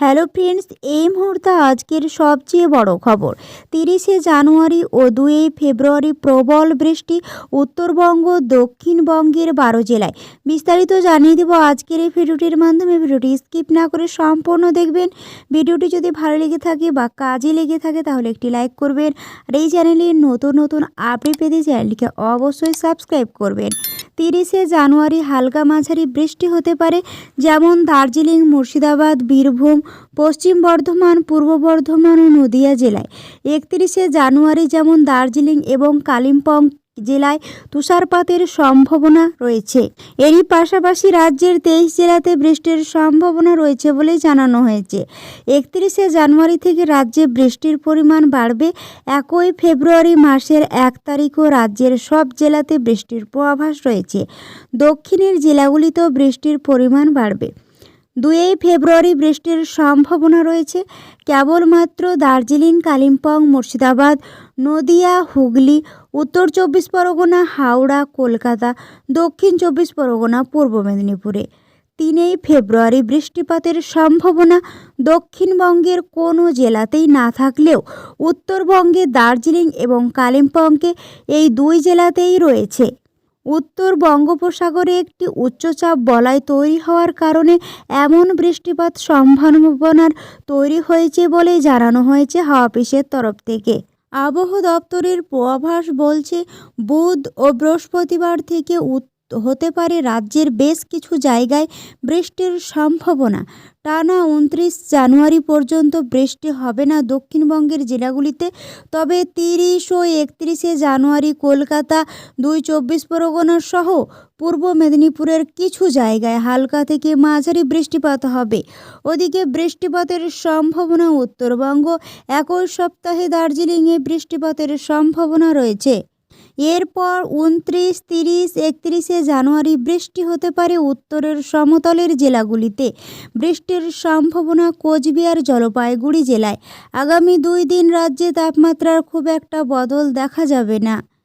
Hello friends, এই মুহূর্তে আজকের সবচেয়ে বড় খবর। তিরিশে জানুয়ারি ও দুই ফেব্রুয়ারি প্রবল বৃষ্টি উত্তরবঙ্গ, দক্ষিণবঙ্গের বারো জেলায়। বিস্তারিত জানিয়ে দেব আজকের এই ভিডিওটির মাধ্যমে। ভিডিওটি স্কিপ না করে সম্পূর্ণ দেখবেন। ভিডিওটি যদি ভালো লেগে থাকে বা কাজে লেগে থাকে, তাহলে একটি লাইক করবেন। আর এই চ্যানেলে নতুন নতুন আপডেট পেতে চ্যানেলটিকে অবশ্যই সাবস্ক্রাইব করবেন। তিরিশে জানুয়ারি হালকা মাঝারি বৃষ্টি হতে পারে, যেমন দার্জিলিং, মুর্শিদাবাদ, বীরভূম, পশ্চিম বর্ধমান, পূর্ব বর্ধমান ও নদিয়া জেলায়। একত্রিশে জানুয়ারি যেমন দার্জিলিং এবং কালিম্পং জেলায় তুষারপাতের সম্ভাবনা রয়েছে। এরই পাশাপাশি রাজ্যের তেইশ জেলাতে বৃষ্টির সম্ভাবনা রয়েছে বলে জানানো হয়েছে। একত্রিশে জানুয়ারি থেকে রাজ্যে বৃষ্টির পরিমাণ বাড়বে। একই ফেব্রুয়ারি মাসের এক তারিখও রাজ্যের সব জেলাতে বৃষ্টির পূর্বাভাস রয়েছে। দক্ষিণের জেলাগুলিতেও বৃষ্টির পরিমাণ বাড়বে। দুই ফেব্রুয়ারি বৃষ্টির সম্ভাবনা রয়েছে। কেবলমাত্র দার্জিলিং, কালিম্পং, মুর্শিদাবাদ, নদিয়া, হুগলি, উত্তর চব্বিশ পরগনা, হাওড়া, কলকাতা, দক্ষিণ চব্বিশ পরগনা, পূর্ব মেদিনীপুরে। তিনেই ফেব্রুয়ারি বৃষ্টিপাতের সম্ভাবনা দক্ষিণবঙ্গের কোনো জেলাতেই না থাকলেও উত্তরবঙ্গে দার্জিলিং এবং কালিম্পংকে এই দুই জেলাতেই রয়েছে। উত্তর বঙ্গোপসাগরে একটি উচ্চচাপ বলয় তৈরি হওয়ার কারণে এমন বৃষ্টিপাত সম্ভাবনার তৈরি হয়েছে বলে জানানো হয়েছে হাওয়া অফিসের তরফ থেকে। আবহাওয়া দপ্তরের পূর্বাভাস বলছে, বুধ ও বৃহস্পতিবার থেকে উত- হতে পারে রাজ্যের বেশ কিছু জায়গায় বৃষ্টির সম্ভাবনা। টানা উনত্রিশ জানুয়ারি পর্যন্ত বৃষ্টি হবে না দক্ষিণবঙ্গের জেলাগুলিতে, তবে তিরিশ ও একত্রিশে জানুয়ারি কলকাতা, দুই চব্বিশ পরগনা সহ পূর্ব মেদিনীপুরের কিছু জায়গায় হালকা থেকে মাঝারি বৃষ্টিপাত হবে। ওদিকে বৃষ্টিপাতের সম্ভাবনা উত্তরবঙ্গ, একই সপ্তাহে দার্জিলিংয়ে বৃষ্টিপাতের সম্ভাবনা রয়েছে। এরপর উনত্রিশ, তিরিশ, একত্রিশে জানুয়ারি বৃষ্টি হতে পারে উত্তরের সমতলের জেলাগুলিতে। বৃষ্টির সম্ভাবনা কোচবিহার, জলপাইগুড়ি জেলায়। আগামী দুই দিন রাজ্যে তাপমাত্রার খুব একটা বদল দেখা যাবে না।